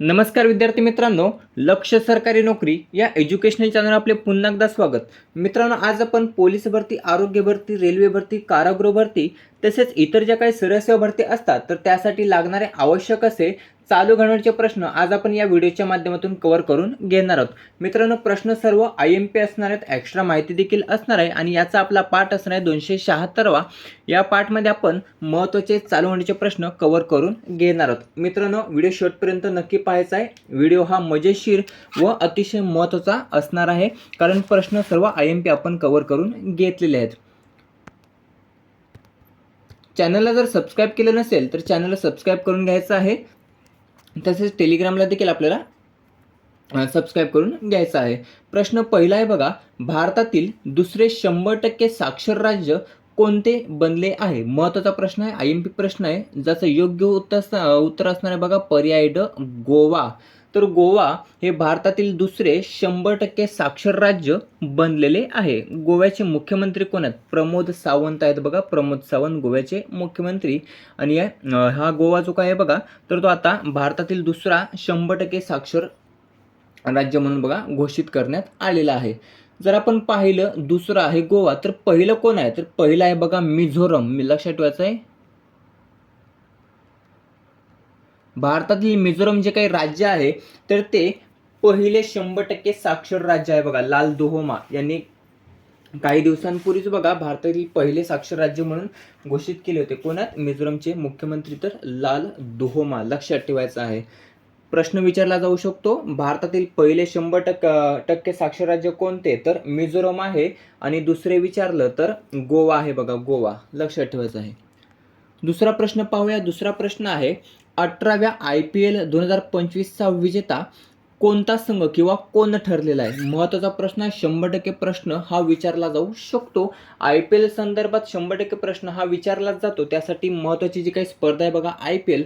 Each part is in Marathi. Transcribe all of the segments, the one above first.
नमस्कार विद्यार्थी मित्रांनो लक्ष सरकारी नोकरी या एज्युकेशनल चॅनल आपले पुन्हा एकदा स्वागत. मित्रांनो आज आपण पोलीस भरती आरोग्य भरती रेल्वे भरती कारागृह भरती तसेच इतर ज्या काही सरसेवा भरती असतात तर त्यासाठी लागणारे आवश्यक असे चालू घडवण्याचे प्रश्न आज आपण या व्हिडिओच्या माध्यमातून कव्हर करून घेणार आहोत. मित्रांनो प्रश्न सर्व आय एम पी असणार आहेत. एक्स्ट्रा माहिती देखील असणार आहे आणि याचा आपला पाठ असणार आहे दोनशे शहात्तरवा. या पाठमध्ये आपण महत्त्वाचे चालू होण्याचे प्रश्न कव्हर करून घेणार आहोत. मित्रांनो व्हिडिओ शेवटपर्यंत नक्की पाहायचा आहे. व्हिडिओ हा मजेशीर व अतिशय महत्त्वाचा असणार आहे. कारण प्रश्न सर्व आय एम पी आपण कव्हर करून घेतलेले आहेत. चॅनलला जर सबस्क्राईब केलं नसेल तर चॅनलला सबस्क्राईब करून घ्यायचं आहे. तसेच टेलिग्रामला देखील आपल्याला सबस्क्राईब करून घ्यायचा आहे. प्रश्न पहिला आहे बघा भारतातील दुसरे शंभर टक्के साक्षर राज्य कोणते बनले आहे? महत्त्वाचा प्रश्न आहे आय एम पी प्रश्न आहे. ज्याचं योग्य उत्तर उत्तर असणार आहे बघा पर्याय ड गोवा. तर गोवा हे भारतातील दुसरे शंभर टक्के साक्षर राज्य बनलेले आहे. गोव्याचे मुख्यमंत्री कोण आहेत? प्रमोद सावंत आहेत बघा. प्रमोद सावंत गोव्याचे मुख्यमंत्री. आणि हा गोवा जो काय आहे बघा तर तो आता भारतातील दुसरा शंभर टक्के साक्षर राज्य म्हणून बघा घोषित करण्यात आलेला आहे. जर आपण पाहिलं दुसरं आहे गोवा तर पहिलं कोण आहे? तर पहिलं आहे बघा मिझोरम. मी लक्षात ठेवायचं आहे भारतातील मिझोरम जे काही राज्य आहे तर ते पहिले शंभर टक्के साक्षर राज्य आहे बघा लाल दोहोमा. यांनी काही दिवसांपूर्वीच बघा भारतातील पहिले साक्षर राज्य म्हणून घोषित केले होते. कोणात? मिझोरमचे मुख्यमंत्री तर लाल दोहोमा लक्षात ठेवायचं आहे. प्रश्न विचारला जाऊ शकतो भारतातील पहिले शंभर टक्क टक्के साक्षर राज्य कोणते? तर मिझोरम आहे. आणि दुसरे विचारलं तर गोवा आहे बघा गोवा. लक्षात ठेवायचं आहे. दुसरा प्रश्न पाहूया. दुसरा प्रश्न आहे अठराव्या आय पी एल दोन हजार पंचवीसचा विजेता कोणता संघ किंवा कोण ठरलेला आहे? महत्त्वाचा प्रश्न आहे शंभर टक्के प्रश्न हा विचारला जाऊ शकतो. आय पी एल संदर्भात शंभर टक्के प्रश्न हा विचारलाच जातो. त्यासाठी महत्त्वाची जी काही स्पर्धा आहे बघा आय पी एल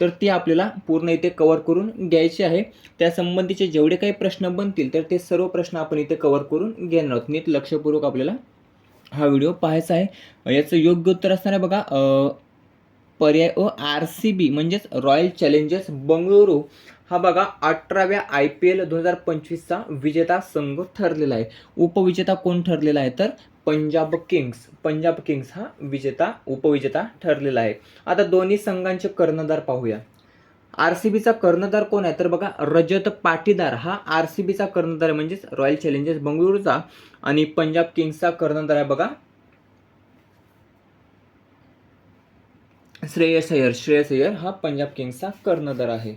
तर ती आपल्याला पूर्ण इथे कवर करून घ्यायची आहे. त्यासंबंधीचे जेवढे काही प्रश्न बनतील तर ते सर्व प्रश्न आपण इथे कवर करून घेणार आहोत. नीट लक्षपूर्वक आपल्याला हा व्हिडिओ पाहायचा आहे. याचं योग्य उत्तर असणार आहे बघा पर्याय अ आर सी बी म्हणजेच रॉयल चॅलेंजर्स बंगळुरू हा बघा अठराव्या आय पी एल दोन हजार पंचवीसचा विजेता संघ ठरलेला आहे. उपविजेता कोण ठरलेला आहे? तर पंजाब किंग्स. पंजाब किंग्स हा विजेता उपविजेता ठरलेला आहे. आता दोन्ही संघांचे कर्णधार पाहूया. आर सी बीचा कर्णधार कोण आहे? तर बघा रजत पाटीदार हा आर सी बीचा कर्णधार आहे म्हणजेच रॉयल चॅलेंजर्स बंगळुरूचा आणि पंजाब किंग्सचा कर्णधार आहे बघा श्रेयस अय्यर श्रेयस अय्यर हा पंजाब किंग्सचा कर्णधार आहे.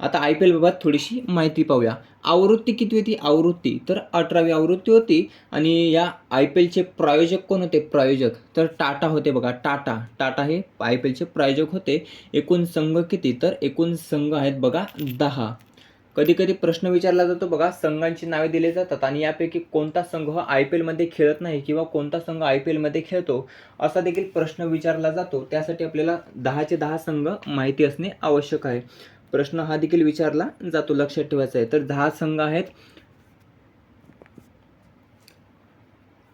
आता आय पी एलबाबत थोडीशी माहिती पाहूया. आवृत्ती किती होती? आवृत्ती. तर अठरावी आवृत्ती होती आणि या आय पी एलचे प्रायोजक कोण होते? प्रायोजक. तर टाटा होते बघा. टाटा. टाटा हे आय पी एलचे प्रायोजक होते. एकूण संघ किती? तर एकूण संघ आहेत बघा दहा. कधी कधी प्रश्न विचारला जातो बघा संघांची नावे दिली जातात आणि यापैकी कोणता संघ हा आय पी एलमध्ये खेळत नाही किंवा कोणता संघ आय पी एलमध्ये खेळतो असा देखील प्रश्न विचारला जातो. त्यासाठी आपल्याला दहाचे दहा संघ माहिती असणे आवश्यक आहे. प्रश्न हा देखील विचारला जातो लक्षात ठेवायचा आहे. तर दहा संघ आहेत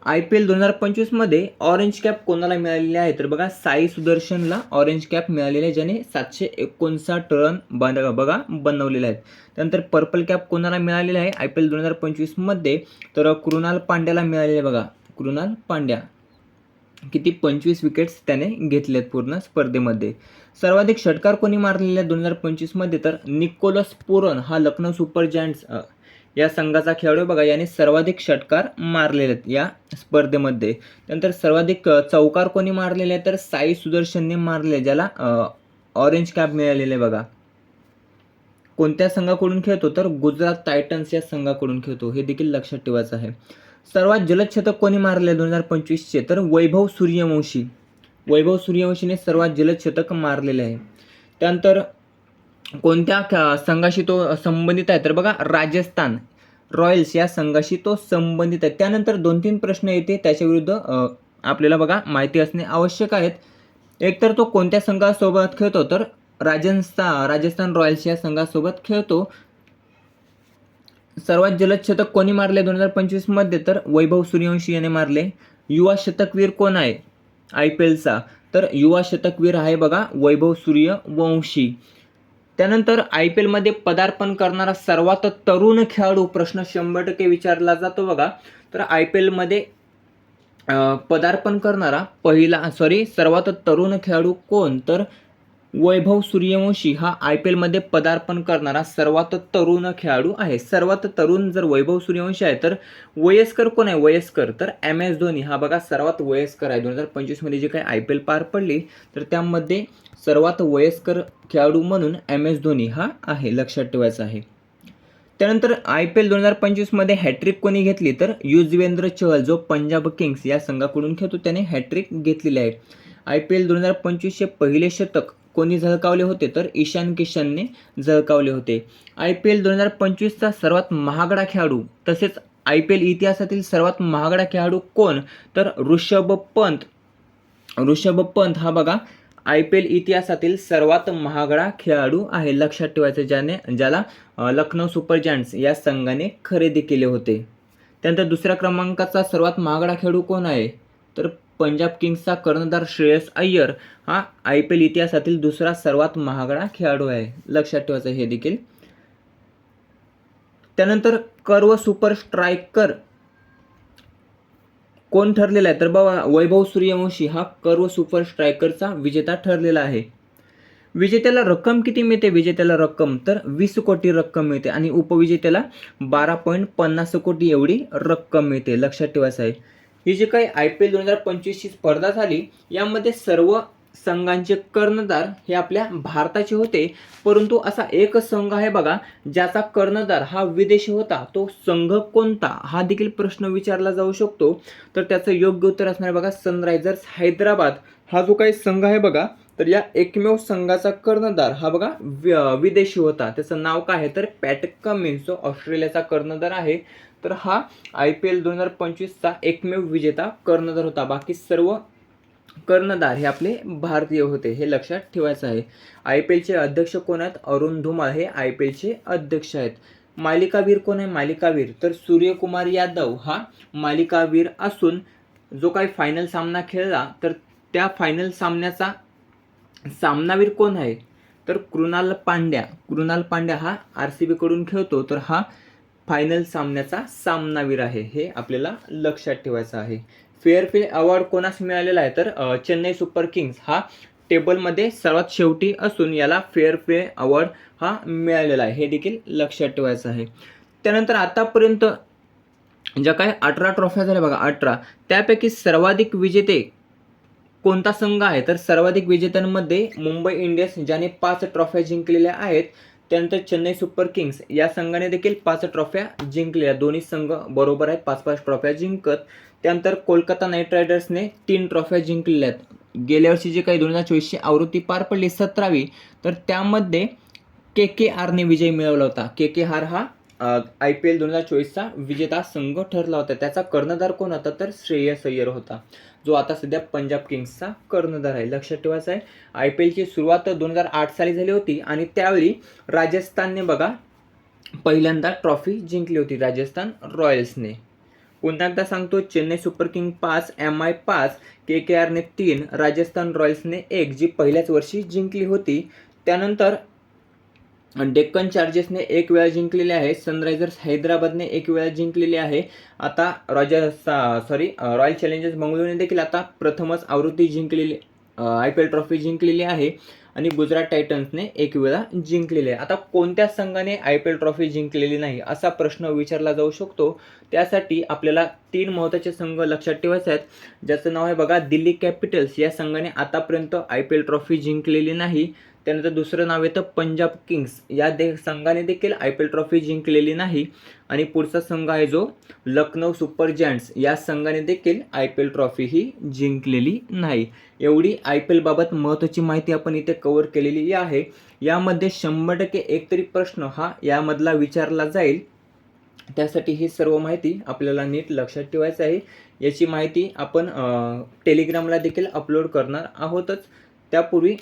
आय पी एल दोन हजार पंचवीसमध्ये ऑरेंज कॅप कोणाला मिळालेली आहे? तर बघा साई सुदर्शनला ऑरेंज कॅप मिळालेली आहे ज्याने सातशे एकोणसाठ रन बन बघा बनवलेले आहेत. त्यानंतर पर्पल कॅप कोणाला मिळालेला आहे? आय पी एल दोन हजार पंचवीसमध्ये तर कृणाल पांड्याला मिळालेले आहे बघा. कृणाल पांड्या. किती? पंचवीस विकेट्स त्याने घेतलेत पूर्ण स्पर्धेमध्ये. सर्वाधिक षटकार कोणी मारलेले आहेत दोन हजार पंचवीसमध्ये तर निकोलस पुरन हा लखनौ सुपर जायंट्स या संघाचा खेळाडू बघा याने सर्वाधिक षटकार मारलेले आहेत या स्पर्धेमध्ये. त्यानंतर सर्वाधिक चौकार कोणी मारलेले आहेत तर साई सुदर्शनने मारले ज्याला ऑरेंज कॅप मिळालेले बघा. कोणत्या संघाकडून खेळतो? तर गुजरात टायटन्स या संघाकडून खेळतो. हे देखील लक्षात ठेवायचं आहे. सर्वात जलद शतक कोणी मारले दोन हजार पंचवीसचे? तर वैभव सूर्यवंशी. वैभव सूर्यवंशीने सर्वात जलद शतक मारलेले आहे. त्यानंतर कोणत्या ख- संघाशी तो संबंधित आहे? तर बघा राजस्थान रॉयल्स या संघाशी तो संबंधित आहे. त्यानंतर दोन तीन प्रश्न येते. त्याच्या विरुद्ध आपल्याला बघा माहिती असणे आवश्यक आहेत. एकतर तो कोणत्या संघासोबत खेळतो? तर राजस्थान राजस्थान रॉयल्स या संघासोबत खेळतो. सर्वात जलद शतक कोणी मारले दोन हजार पंचवीसमध्ये तर वैभव सूर्यवंशी याने मारले. युवा शतकवीर कोण आहे? आय पी एलचा तर युवा शतकवीर आहे बघा वैभव सूर्यवंशी. त्यानंतर आय पी एलमध्ये पदार्पण करणारा सर्वात तरुण खेळाडू प्रश्न शंभर टक्के विचारला जातो बघा. तर आय पी एलमध्ये पदार्पण करणारा पहिला सॉरी सर्वात तरुण खेळाडू कोण? तर वैभव सूर्यवंशी हा आय पी एलमध्ये पदार्पण करणारा सर्वात तरुण खेळाडू आहे. सर्वात तरुण जर वैभव सूर्यवंशी आहे तर वयस्कर कोण आहे? वयस्कर. तर एम एस धोनी हा बघा सर्वात वयस्कर आहे. दोन हजार पंचवीसमध्ये जे काही आय पी एल पार पडली तर त्यामध्ये सर्वात वयस्कर खेळाडू म्हणून एम एस धोनी हा आहे लक्षात ठेवायचा आहे. त्यानंतर आय पी एल दोन हजार पंचवीसमध्ये हॅट्रिक कोणी घेतली तर युजवेंद्र चहल जो पंजाब किंग्स या संघाकडून खेळतो त्याने हॅट्रिक घेतलेली आहे. आय पी एल दोन हजार पंचवीसचे पहिले शतक कोणी झळकावले होते तर ईशान किशनने झळकावले होते. आय पी एल दोन हजार पंचवीसचा सर्वात महागडा खेळाडू तसेच आय पी एल इतिहासातील सर्वात महागडा खेळाडू कोण? तर ऋषभ पंत. ऋषभ पंत हा बघा आय पी एल इतिहासातील सर्वात महागडा खेळाडू आहे. लक्षात ठेवायचं ज्याने ज्याला लखनौ सुपर जायंट्स या संघाने खरेदी केले होते. त्यानंतर दुसऱ्या क्रमांकाचा सर्वात महागडा खेळाडू कोण आहे? तर पंजाब किंग्सचा कर्णधार श्रेयस अय्यर हा आय पी एल इतिहासातील दुसरा सर्वात महागडा खेळाडू आहे. लक्षात ठेवायचं हे देखील. त्यानंतर कर्व सुपर स्ट्रायकर कोण ठरलेला आहे? तर बाबा वैभव सूर्यवंशी हा कर्व सुपर स्ट्रायकरचा विजेता ठरलेला आहे. विजेत्याला रक्कम किती मिळते? विजेत्याला रक्कम तर वीस कोटी रक्कम मिळते आणि उपविजेत्याला बारा पॉईंट पन्नास कोटी एवढी रक्कम मिळते. लक्षात ठेवायचं आहे. ही जी काही आय पी एल दोन हजार पंचवीसची स्पर्धा झाली यामध्ये सर्व संघांचे कर्णधार हे आपल्या भारताचे होते. परंतु असा एक संघ आहे बघा ज्याचा कर्णधार हा विदेशी होता. तो संघ कोणता? हा देखील प्रश्न विचारला जाऊ शकतो. तर त्याचं योग्य उत्तर असणार आहे बघा सनरायझर्स हैदराबाद. हा जो काही संघ आहे बघा तर या एकमेव संघाचा कर्णधार हा बघा वि- विदेशी होता. त्याचं नाव काय आहे? तर पॅट कमिन्स जो ऑस्ट्रेलियाचा कर्णधार आहे तर हा आय पी एल दोन हजार पंचवीसचा एकमेव विजेता कर्णधार होता. बाकी सर्व कर्णधार हे आपले भारतीय होते हे लक्षात ठेवायचं आहे. आय पी एलचे अध्यक्ष कोण आहेत? अरुण धुमाळ हे आय पी एलचे अध्यक्ष आहेत. मालिकावीर कोण आहे? मालिकावीर. तर सूर्यकुमार यादव हा मालिकावीर असून जो काही फायनल सामना खेळला तर त्या फायनल सामन्याचा सामनावीर कोण आहे? तर कृणाल पांड्या. कृणाल पांड्या हा आर सी बीकडून खेळतो. तर हा फायनल सामन्याचा सामनावीर आहे हे आपल्याला लक्षात ठेवायचं आहे. फेअर प्ले अवॉर्ड कोणास मिळालेला आहे? तर चेन्नई सुपर किंग्स हा टेबलमध्ये सर्वात शेवटी असून याला फेअर प्ले अवॉर्ड हा मिळालेला आहे हे देखील लक्षात ठेवायचं आहे. त्यानंतर आतापर्यंत ज्या काही अठरा ट्रॉफ्या झाल्या बघा अठरा त्यापैकी सर्वाधिक विजेते कोणता संघ आहे? तर सर्वाधिक विजेत्यांमध्ये मुंबई इंडियन्स ज्याने पाच ट्रॉफ्या जिंकलेल्या आहेत त्यानंतर चेन्नई सुपर किंग्स या संघाने देखील पाच ट्रॉफ्या जिंकल्या. दोन्ही संघ बरोबर आहेत. पाच पाच ट्रॉफ्या जिंकत. त्यानंतर कोलकाता नाईट रायडर्सने तीन ट्रॉफ्या जिंकलेल्या आहेत गेल्या वर्षी जे काही दोन हजार चोवीसची आवृत्ती पार पडली सतरावी तर त्यामध्ये के के आरने विजय मिळवला होता. के के आर हा आय पी एल दोन हजार चोवीसचा विजेता संघ ठरला होता. त्याचा कर्णधार कोण होता? तर श्रेयस अय्यर होता. जो आता सध्या पंजाब किंग्सचा कर्णधार आहे. लक्षात ठेवायचं आहे आय पी एलची सुरुवात दोन हजार आठ साली झाली होती आणि त्यावेळी राजस्थानने बघा पहिल्यांदा ट्रॉफी जिंकली होती राजस्थान रॉयल्सने. पुन्हा एकदा सांगतो चेन्नई सुपर किंग पाच एम आय पाच के के आरने तीन राजस्थान रॉयल्सने एक जी पहिल्याच वर्षी जिंकली होती. त्यानंतर डेक्कन चार्जेसने एक वेळा जिंकलेले आहे सनरायझर्स हैदराबादने एक वेळा जिंकलेली आहे. आता राजा सॉरी रॉयल चॅलेंजर्स बंगळुरूने देखील आता प्रथमच आवृत्ती जिंकलेली आय पी एल ट्रॉफी जिंकलेली आहे आणि गुजरात टायटन्सने एक वेळा जिंकलेली आहे. आता कोणत्या संघाने आय पी एल ट्रॉफी जिंकलेली नाही असा प्रश्न विचारला जाऊ शकतो. त्यासाठी आपल्याला तीन महत्त्वाचे संघ लक्षात ठेवायचे आहेत. ज्याचं नाव आहे बघा दिल्ली कॅपिटल्स. या संघाने आतापर्यंत आय पी एल ट्रॉफी जिंकलेली नाही. त्यानंतर दुसरं नाव येतं पंजाब किंग्स. या दे संघाने देखील आय पी एल ट्रॉफी जिंकलेली नाही आणि पुढचा संघ आहे जो लखनौ सुपर जायंट्स. या संघाने देखील आय पी एल ट्रॉफी ही जिंकलेली नाही. एवढी आय पी एलबाबत महत्त्वाची माहिती आपण इथे कवर केलेली आहे. यामध्ये शंभर टक्के एक तरी प्रश्न हा यामधला विचारला जाईल. त्यासाठी ही सर्व माहिती आपल्याला नीट लक्षात ठेवायचं आहे. याची माहिती आपण टेलिग्रामला देखील अपलोड करणार आहोतच. त्यापूर्वी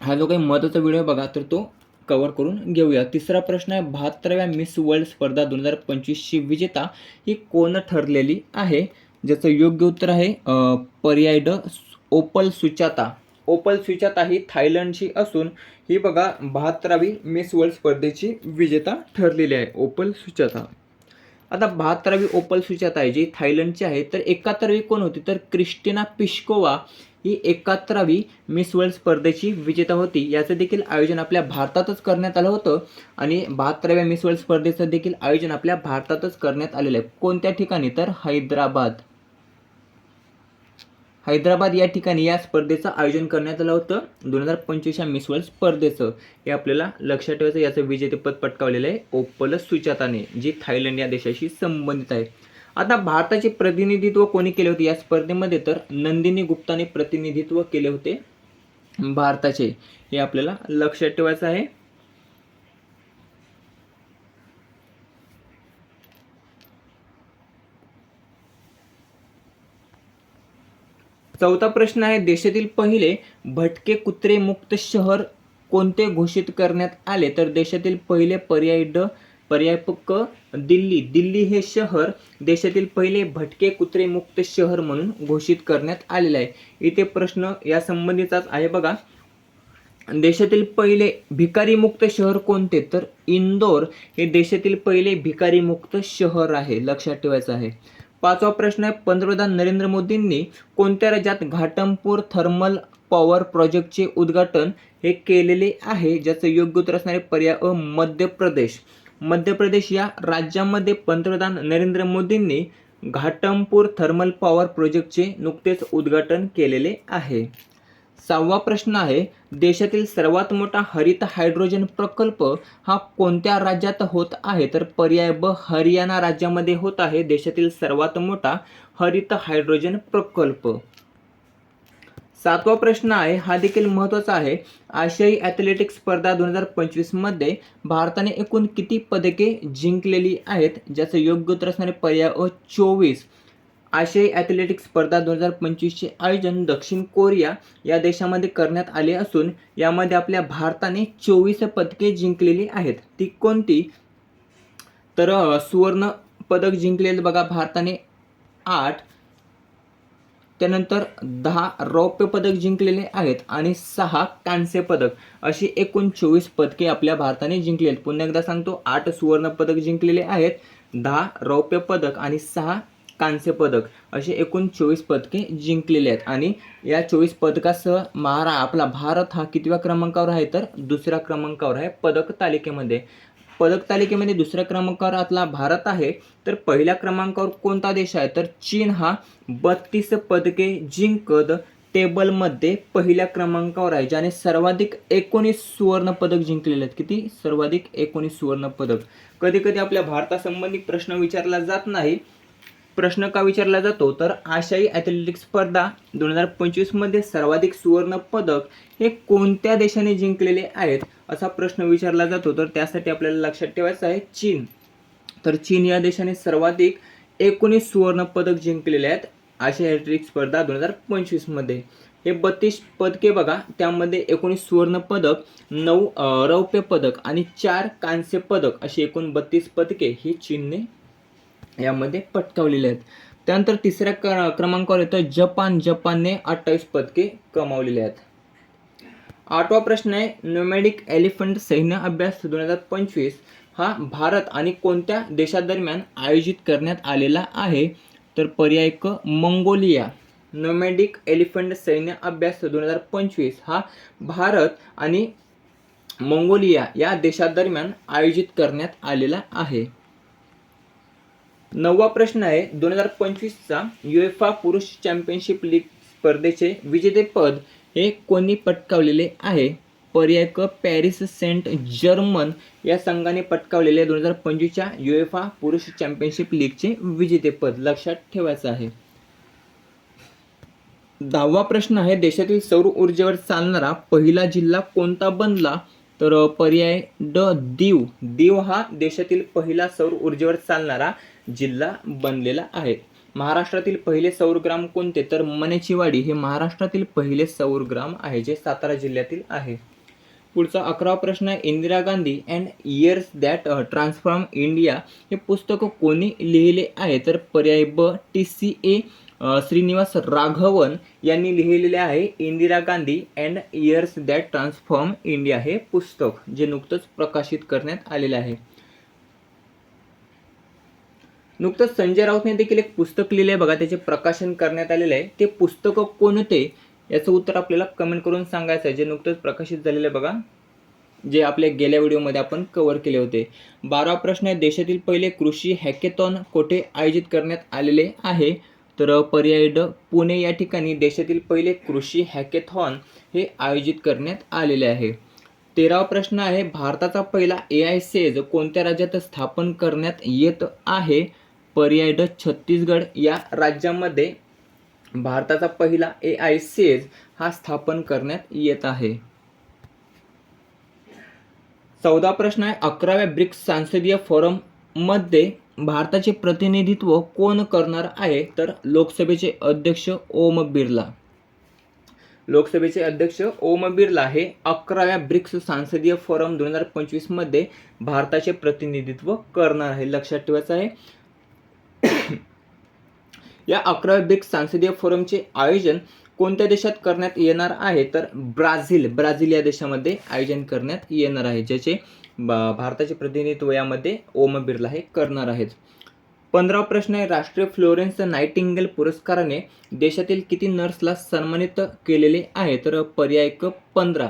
हा जो काही महत्त्वाचा व्हिडिओ बघा तर तो कवर करून घेऊया. तिसरा प्रश्न आहे बहात्तराव्या मिस वर्ल्ड स्पर्धा दोन हजार पंचवीसची विजेता ही कोण ठरलेली आहे? ज्याचं योग्य उत्तर आहे पर्याय ड ओपल सुचाता ओपल सुचाता ही थायलंडची असून ही बघा बहात्तरावी मिस वर्ल्ड स्पर्धेची विजेता ठरलेली आहे ओपल सुचाता आता बहात्तरावी ओपल सुचाता आहे जी थायलंडची आहे तर एकाहत्तरावी कोण होती? तर क्रिस्टिना पिश्कोवा. ही एकाहत्तरावी मिस वर्ल्ड स्पर्धेची विजेता होती. याचं देखील आयोजन आपल्या भारतातच करण्यात आलं होतं. आणि बहात्तराव्या मिस वर्ल्ड स्पर्धेचं देखील आयोजन आपल्या भारतातच करण्यात आलेलं आहे. कोणत्या ठिकाणी? तर हैदराबाद. हैदराबाद या ठिकाणी या स्पर्धेचं आयोजन करण्यात आलं होतं. दोन हजार पंचवीसच्या मिस वर्ल्ड स्पर्धेचं. हे आपल्याला लक्षात ठेवायचं याचं विजेतेपद पटकावलेलं आहे ओप्पल सुचाताने जी थायलंड या देशाशी संबंधित आहे. आता भारताचे प्रतिनिधित्व कोणी केले होते? या स्पर्धेमध्ये तर नंदिनी गुप्ताने प्रतिनिधित्व केले होते. भारताचे. हे आपल्याला लक्षात ठेवायचं आहे. चौथा प्रश्न आहे. देशातील पहिले भटके कुत्रे मुक्त शहर कोणते घोषित करण्यात आले? तर देशातील पहिले पर्याय ड पर्यायपक दिल्ली. दिल्ली हे शहर देशातील पहिले भटके कुत्रे मुक्त शहर म्हणून घोषित करण्यात आलेले आहे. इथे प्रश्न या संबंधीचाच आहे बघा. देशातील पहिले भिकारी मुक्त शहर कोणते? तर इंदोर हे देशातील पहिले भिकारी मुक्त शहर आहे लक्षात ठेवायचं आहे. पाचवा प्रश्न आहे पंतप्रधान नरेंद्र मोदींनी कोणत्या राज्यात घाटमपूर थर्मल पॉवर प्रोजेक्टचे उद्घाटन हे केलेले आहे ज्याचं योग्य उत्तर असणारे पर्याय मध्य प्रदेश. मध्य प्रदेश या राज्यामध्ये पंतप्रधान नरेंद्र मोदींनी घाटमपूर थर्मल पॉवर प्रोजेक्टचे नुकतेच उद्घाटन केलेले आहे. सहावा प्रश्न आहे देशातील सर्वात मोठा हरित हायड्रोजन प्रकल्प हा कोणत्या राज्यात होत आहे? तर पर्याय ब हरियाणा राज्यामध्ये होत आहे देशातील सर्वात मोठा हरित हायड्रोजन प्रकल्प. सातवा प्रश्न आहे हा देखील महत्त्वाचा आहे. आशियाई ॲथलेटिक्स स्पर्धा दोन हजार पंचवीसमध्ये भारताने एकूण किती पदके जिंकलेली आहेत ज्याचं योग्य उत्तर असणारे पर्याय अ चोवीस. आशियाई ॲथलेटिक्स स्पर्धा दोन हजार पंचवीसचे आयोजन दक्षिण कोरिया या देशामध्ये करण्यात आले असून यामध्ये आपल्या भारताने चोवीस पदके जिंकलेली आहेत. ती कोणती? तर सुवर्ण पदक जिंकलेलं बघा भारताने आठ त्यानंतर दहा रौप्य पदक जिंकलेले आहेत आणि सहा कांस्य पदक. अशी एकूण चोवीस पदके आपल्या भारताने जिंकली आहेत. पुन्हा एकदा सांगतो आठ सुवर्ण पदक जिंकलेले आहेत दहा रौप्य पदक आणि सहा कांस्य पदक. असे एकूण चोवीस पदके जिंकलेले आहेत. आणि या चोवीस पदकासह महारा आपला भारत हा कितव्या क्रमांकावर आहे? तर दुसऱ्या क्रमांकावर आहे पदक तालिकेमध्ये. पदक तालिकेमध्ये दुसऱ्या क्रमांकावर आपला भारत आहे. तर पहिल्या क्रमांकावर कोणता देश आहे? तर चीन हा बत्तीस पदके जिंकत टेबलमध्ये पहिल्या क्रमांकावर आहे ज्याने सर्वाधिक एकोणीस सुवर्ण पदक जिंकलेले आहेत. किती? सर्वाधिक एकोणीस सुवर्ण पदक. कधी कधी आपल्या भारतासंबंधी प्रश्न विचारला जात नाही प्रश्न का विचारला जातो? तर आशियाई ॲथलेटिक्स स्पर्धा दोन हजार पंचवीसमध्ये सर्वाधिक सुवर्ण पदक हे कोणत्या देशाने जिंकलेले आहेत असा प्रश्न विचारला जातो? तर त्यासाठी आपल्याला लक्षात ठेवायचं आहे चीन. तर चीन या देशाने सर्वाधिक एकोणीस सुवर्ण पदक जिंकलेले आहेत आशिया ॲथलेटिक्स स्पर्धा दोन हजार पंचवीसमध्ये हे बत्तीस पदके बघा त्यामध्ये एकोणीस सुवर्ण पदक नऊ रौप्य पदक आणि चार कांस्य पदक अशी एकूण बत्तीस पदके ही चीनने यामध्ये पटकावलेले आहेत. त्यानंतर तिसऱ्या क क्रमांकावर येतो जपान. जपानने अठ्ठावीस पदके कमावलेले आहेत. आठवा प्रश्न आहे नोमॅडिक एलिफंट सैन्य अभ्यास दोन हजार पंचवीस हा भारत आणि कोणत्या देशादरम्यान आयोजित करण्यात आलेला आहे? तर पर्याय क मंगोलिया. नोमॅडिक एलिफंट सैन्य अभ्यास दोन हजार पंचवीस हा भारत आणि मंगोलिया या देशादरम्यान आयोजित करण्यात आलेला आहे. नववा प्रश्न आहे दोन हजार पंचवीसचा युएफा पुरुष चॅम्पियनशिप लीग स्पर्धेचे विजेतेपद हे कोणी पटकावलेले आहे? पर्याय क पॅरिस सेंट जर्मन या संघाने पटकावलेले दोन हजार पंचवीसच्या युएफा पुरुष चॅम्पियनशिप लीगचे विजेतेपद लक्षात ठेवायचं आहे. दहावा प्रश्न आहे देशातील सौर ऊर्जेवर चालणारा पहिला जिल्हा कोणता बनला? तर पर्याय ड दीव. दीव हा देशातील पहिला सौर ऊर्जेवर चालणारा जिल्हा बनलेला आहे. महाराष्ट्रातील पहिले सौरग्राम कोणते? तर मनेचीवाडी हे महाराष्ट्रातील पहिले सौरग्राम आहे जे सातारा जिल्ह्यातील आहे. पुढचा अकरावा प्रश्न आहे Indira Gandhi and years that transform India हे पुस्तक कोणी लिहिले आहे? तर पर्याय ब T C A Srinivas Raghavan यांनी लिहिलेले आहे Indira Gandhi and years that transform India हे पुस्तक जे नुकतंच प्रकाशित करण्यात आलेले आहे. नुकतंच संजय राऊतने देखील एक पुस्तक लिहिले बघा त्याचे प्रकाशन करण्यात आलेलं आहे. ते पुस्तकं कोणते याचं उत्तर आपल्याला कमेंट करून सांगायचं आहे. जे नुकतंच प्रकाशित झालेलं आहे बघा जे आपल्या गेल्या व्हिडिओमध्ये आपण कव्हर केले होते. बारा प्रश्न आहे देशातील पहिले कृषी हॅकेथॉन कोठे आयोजित करण्यात आलेले आहे? तर पर्याय ड पुणे या ठिकाणी देशातील पहिले कृषी हॅकेथॉन हे आयोजित करण्यात आलेले आहे. तेरावा प्रश्न आहे भारताचा पहिला ए आय सेज कोणत्या राज्यात स्थापन करण्यात येत आहे? पर्याय ड छत्तीसगड या राज्यामध्ये भारताचा पहिला ए आय सेज हा स्थापन करण्यात येत आहे. चौदा प्रश्न आहे. अकराव्या ब्रिक्स सांसदीय फोरममध्ये भारताचे प्रतिनिधित्व कोण करणार आहे? तर लोकसभेचे अध्यक्ष ओम बिर्ला. लोकसभेचे अध्यक्ष ओम बिर्ला हे अकराव्या ब्रिक्स सांसदीय फोरम दोन हजार पंचवीसमध्ये भारताचे प्रतिनिधित्व करणार आहे. लक्षात ठेवायचं आहे. या अकरा ब्रिक्स सांसदीय फोरमचे आयोजन कोणत्या देशात करण्यात येणार आहे? तर ब्राझील ब्राझील या देशामध्ये आयोजन करण्यात येणार आहे ज्याचे भारताचे प्रतिनिधित्व यामध्ये ओम बिर्ला हे करणार आहेत. पंधरा प्रश्न आहे राष्ट्रीय फ्लोरेन्स नायटिंगेल पुरस्काराने देशातील किती नर्सला सन्मानित केलेले आहे? तर पर्याय क पंधरा.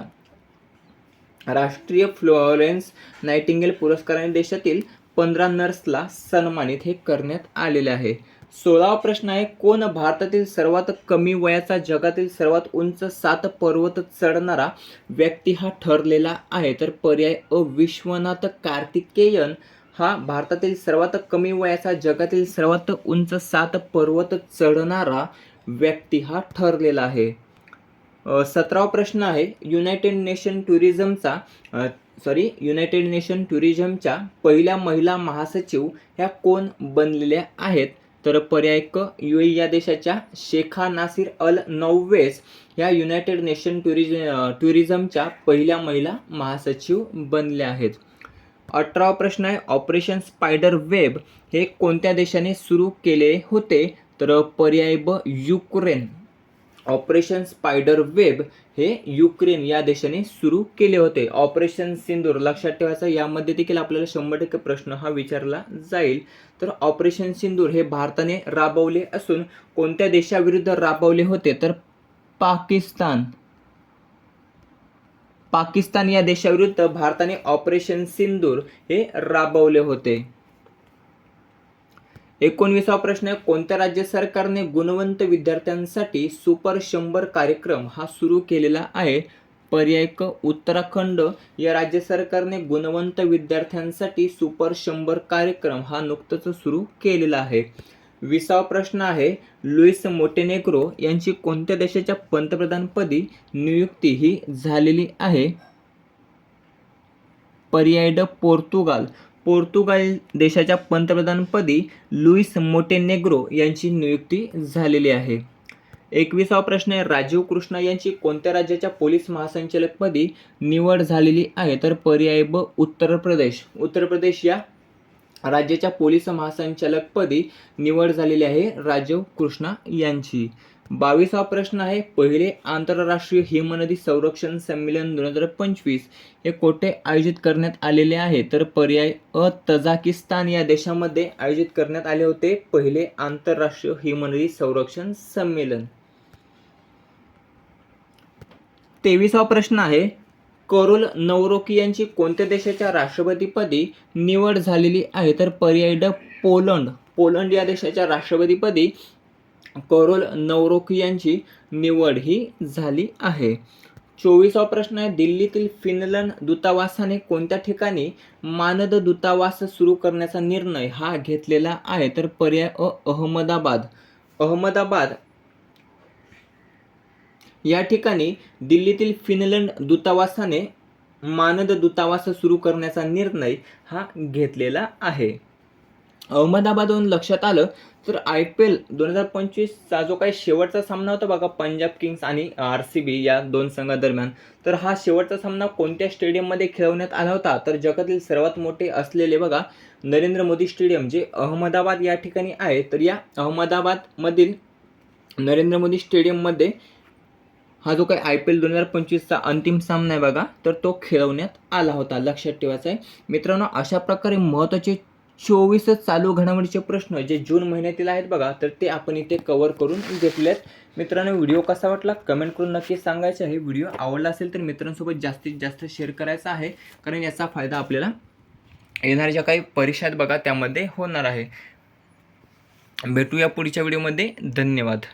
राष्ट्रीय फ्लोरेन्स नायटिंगेल पुरस्काराने देशातील पंधरा नर्सला सन्मानित हे करण्यात आलेले आहे. सोळावा प्रश्न आहे कोण भारतातील सर्वात कमी वयाचा जगातील सर्वात उंच सात पर्वत चढणारा व्यक्ती हा ठरलेला आहे? तर पर्याय अ विश्वनाथ कार्तिकेयन. हा भारतातील सर्वात कमी वयाचा जगातील सर्वात उंच सात पर्वत चढणारा व्यक्ती हा ठरलेला आहे. सतरावा प्रश्न आहे युनायटेड नेशन टुरिझमचा सॉरी युनायटेड नेशन टुरिझमच्या पहिल्या महिला महासचिव ह्या कोण बनलेल्या आहेत? तर पर्याय क यू ए या देशाच्या शेखा नासिर अल नौवेस ह्या युनायटेड नेशन टुरिज टुरिझमच्या पहिल्या महिला महासचिव बनल्या आहेत. अठरावा प्रश्न आहे ऑपरेशन स्पायडर वेब हे कोणत्या देशाने सुरू केले होते? तर पर्याय ब युक्रेन. ऑपरेशन स्पायडर वेब हे युक्रेन या देशाने सुरू केले होते. ऑपरेशन सिंदूर लक्षात ठेवायचं यामध्ये देखील आपल्याला शंभर टक्के प्रश्न हा विचारला जाईल. तर ऑपरेशन सिंदूर हे भारताने राबवले असून कोणत्या देशाविरुद्ध राबवले होते? तर पाकिस्तान. पाकिस्तान या देशाविरुद्ध भारताने ऑपरेशन सिंदूर हे राबवले होते. एकोणविसावा प्रश्न आहे कोणत्या राज्य सरकारने गुणवंत विद्यार्थ्यांसाठी सुपर शंभर कार्यक्रम हा सुरू केलेला आहे? पर्याय क उत्तराखंड. या राज्य सरकारने गुणवंत विद्यार्थ्यांसाठी सुपर शंभर कार्यक्रम हा नुकतंच सुरू केलेला आहे. विसावा प्रश्न आहे लुईस मोटेनेग्रो यांची कोणत्या देशाच्या पंतप्रधानपदी नियुक्ती ही झालेली आहे? पर्याय ड पोर्तुगाल. पोर्तुगाल देशाच्या पंतप्रधानपदी लुईस मोटेनेग्रो यांची नियुक्ती झालेली आहे. एकविसावा प्रश्न आहे राजीव कृष्णा यांची कोणत्या राज्याच्या पोलीस महासंचालकपदी निवड झालेली आहे? तर पर्याय ब उत्तर प्रदेश. उत्तर प्रदेश या राज्याच्या पोलीस महासंचालकपदी निवड झालेली आहे राजीव कृष्णा यांची. बावीसावा प्रश्न आहे पहिले आंतरराष्ट्रीय हिमनदी संरक्षण संमेलन दोन हजार पंचवीस हे कोठे आयोजित करण्यात आलेले आहे? तर पर्याय अ तजाकिस्तान या देशामध्ये आयोजित करण्यात आले होते पहिले आंतरराष्ट्रीय हिमनदी संरक्षण संमेलन. तेवीसावा प्रश्न आहे करोल नवरोकी यांची कोणत्या देशाच्या राष्ट्रपतीपदी निवड झालेली आहे? तर पर्याय ड पोलंड. पोलंड या देशाच्या राष्ट्रपतीपदी करोल नवरोकी यांची निवड ही झाली आहे. चोवीसावा प्रश्न आहे दिल्लीतील फिनलंड दूतावासाने कोणत्या ठिकाणी मानद दूतावास सुरू करण्याचा निर्णय हा घेतलेला आहे? तर पर्याय अ अहमदाबाद. अहमदाबाद या ठिकाणी दिल्लीतील फिनलंड दूतावासाने मानद दूतावास सुरू करण्याचा निर्णय हा घेतलेला आहे. अहमदाबादहून लक्षात आलं तर आय पी एल दोन हजार पंचवीसचा जो काही शेवटचा सामना होता बघा पंजाब किंग्स आणि आर सी बी या दोन संघादरम्यान. तर हा शेवटचा सामना कोणत्या स्टेडियममध्ये खेळवण्यात आला होता? तर जगातील सर्वात मोठे असलेले बघा नरेंद्र मोदी स्टेडियम जे अहमदाबाद या ठिकाणी आहे तर या अहमदाबादमधील नरेंद्र मोदी स्टेडियममध्ये हा जो काही आय पी एल दोन हजार पंचवीसचा अंतिम सामना आहे बघा तर तो खेळवण्यात आला होता. लक्षात ठेवायचा आहे. मित्रांनो अशा प्रकारे महत्त्वाचे चोवीसच चालू घडामोडीचे प्रश्न जे जून महिन्यातील आहेत बघा तर ते आपण इथे कवर करून घेतलेत. मित्रांनो व्हिडिओ कसा वाटला? कमेंट करून नक्की सांगायचं आहे. व्हिडिओ आवडला असेल तर मित्रांसोबत जास्तीत जास्त शेअर करायचा आहे. कारण याचा फायदा आपल्याला येणाऱ्या ज्या काही परीक्षा आहेत बघा त्यामध्ये होणार आहे. भेटूया पुढच्या व्हिडिओमध्ये धन्यवाद.